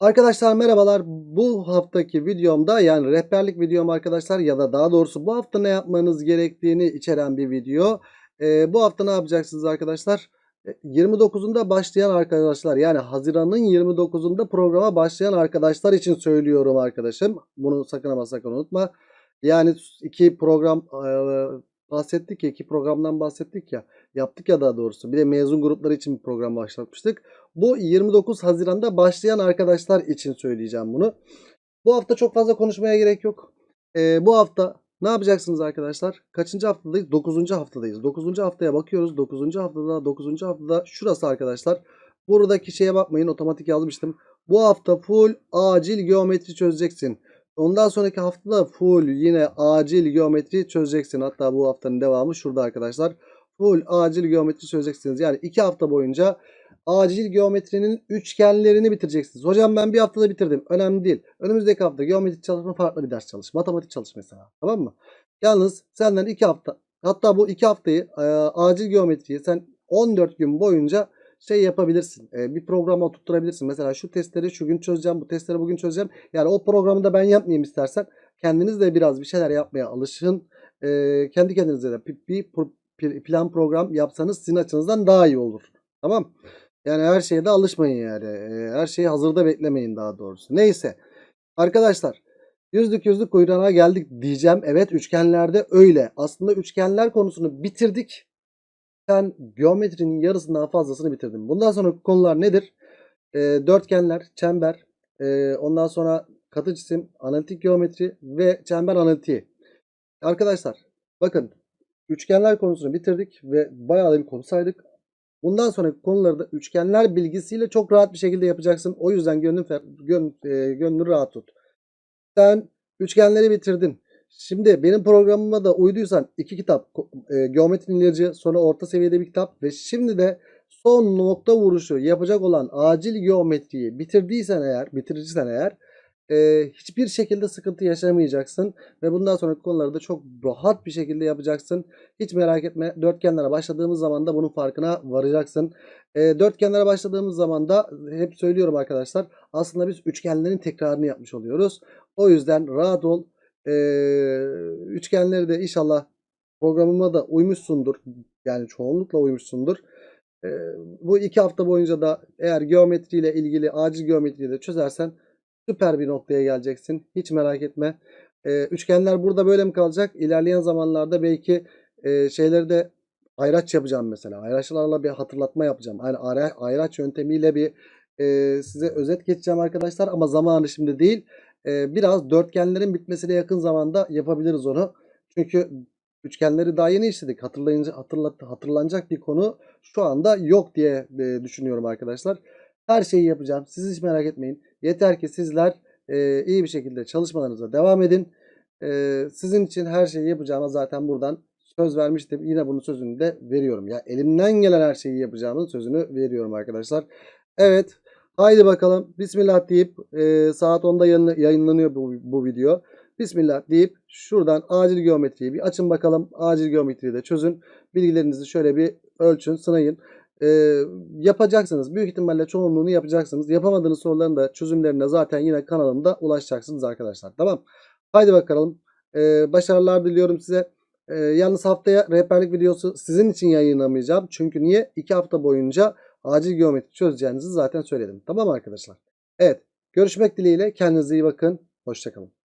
Arkadaşlar merhabalar. Bu haftaki videomda yani rehberlik videom arkadaşlar ya da daha doğrusu bu hafta ne yapmanız gerektiğini içeren bir video. Ee, bu hafta ne yapacaksınız arkadaşlar? E, 29'unda başlayan arkadaşlar yani Haziran'ın 29'unda programa başlayan arkadaşlar için söylüyorum arkadaşım. Bunu sakın ama sakın unutma. Yani iki program e, bahsettik ya iki programdan bahsettik ya yaptık ya daha doğrusu bir de mezun grupları için bir program başlatmıştık. Bu 29 Haziran'da başlayan arkadaşlar için söyleyeceğim bunu. Bu hafta çok fazla konuşmaya gerek yok. Ee, bu hafta ne yapacaksınız arkadaşlar? Kaçıncı haftadayız? 9. haftadayız. 9. haftaya bakıyoruz. 9. haftada 9. haftada şurası arkadaşlar. Buradaki şeye bakmayın otomatik yazmıştım. Bu hafta full acil geometri çözeceksin. Ondan sonraki haftada full yine acil geometri çözeceksin. Hatta bu haftanın devamı şurada arkadaşlar. Full acil geometri çözeceksiniz. Yani 2 hafta boyunca acil geometrinin üçgenlerini bitireceksiniz. Hocam ben bir haftada bitirdim. Önemli değil. Önümüzdeki hafta geometri çalışma farklı bir ders çalış. Matematik çalış mesela. Tamam mı? Yalnız senden 2 hafta hatta bu 2 haftayı e, acil geometriyi sen 14 gün boyunca şey yapabilirsin. E, bir programa oturtturabilirsin. Mesela şu testleri şu gün çözeceğim. Bu testleri bugün çözeceğim. Yani o programı da ben yapmayayım istersen. Kendiniz de biraz bir şeyler yapmaya alışın. E, kendi kendinize de bir, bir plan program yapsanız sizin açınızdan daha iyi olur. Tamam. Yani her şeye de alışmayın yani. E, her şeyi hazırda beklemeyin daha doğrusu. Neyse. Arkadaşlar yüzlük yüzlük kuyruğuna geldik diyeceğim. Evet üçgenlerde öyle. Aslında üçgenler konusunu bitirdik. Sen geometrinin yarısından fazlasını bitirdin. Bundan sonra konular nedir? E, dörtgenler, çember, e, ondan sonra katı cisim, analitik geometri ve çember analitiği. Arkadaşlar bakın üçgenler konusunu bitirdik ve bayağı da bir konu saydık. Bundan sonraki konuları da üçgenler bilgisiyle çok rahat bir şekilde yapacaksın. O yüzden gönlün, gön, e, gönlünü rahat tut. Sen üçgenleri bitirdin. Şimdi benim programıma da uyduysan iki kitap e, geometri ilacı sonra orta seviyede bir kitap ve şimdi de son nokta vuruşu yapacak olan acil geometriyi bitirdiysen eğer bitirirsen eğer e, hiçbir şekilde sıkıntı yaşamayacaksın ve bundan sonraki konuları da çok rahat bir şekilde yapacaksın. Hiç merak etme dörtgenlere başladığımız zaman da bunun farkına varacaksın. E, dörtgenlere başladığımız zaman da hep söylüyorum arkadaşlar aslında biz üçgenlerin tekrarını yapmış oluyoruz. O yüzden rahat ol. E, üçgenleri de inşallah programıma da uymuşsundur. Yani çoğunlukla uymuşsundur. E, bu iki hafta boyunca da eğer geometriyle ilgili acil geometriyi de çözersen süper bir noktaya geleceksin. Hiç merak etme. E, üçgenler burada böyle mi kalacak? İlerleyen zamanlarda belki e, şeyleri de ayraç yapacağım mesela. Ayraçlarla bir hatırlatma yapacağım. Yani ayraç yöntemiyle bir e, size özet geçeceğim arkadaşlar. Ama zamanı şimdi değil. Biraz dörtgenlerin bitmesine yakın zamanda yapabiliriz onu. Çünkü üçgenleri daha yeni işledik. Hatırlayınca hatırlat, hatırlanacak bir konu şu anda yok diye düşünüyorum arkadaşlar. Her şeyi yapacağım. Siz hiç merak etmeyin. Yeter ki sizler iyi bir şekilde çalışmalarınıza devam edin. Sizin için her şeyi yapacağıma zaten buradan söz vermiştim. Yine bunun sözünü de veriyorum. Ya elimden gelen her şeyi yapacağımın sözünü veriyorum arkadaşlar. Evet. Haydi bakalım. Bismillah deyip e, saat 10'da yayınlanıyor bu, bu video. Bismillah deyip şuradan acil geometriyi bir açın bakalım. Acil geometriyi de çözün. Bilgilerinizi şöyle bir ölçün, sınayın e, yapacaksınız. Büyük ihtimalle çoğunluğunu yapacaksınız. Yapamadığınız soruların da çözümlerine zaten yine kanalımda ulaşacaksınız arkadaşlar. Tamam. Haydi bakalım. E, başarılar diliyorum size. E, yalnız haftaya rehberlik videosu sizin için yayınlamayacağım. Çünkü niye? 2 hafta boyunca acil geometri çözeceğinizi zaten söyledim. Tamam arkadaşlar. Evet. Görüşmek dileğiyle. Kendinize iyi bakın. Hoşçakalın.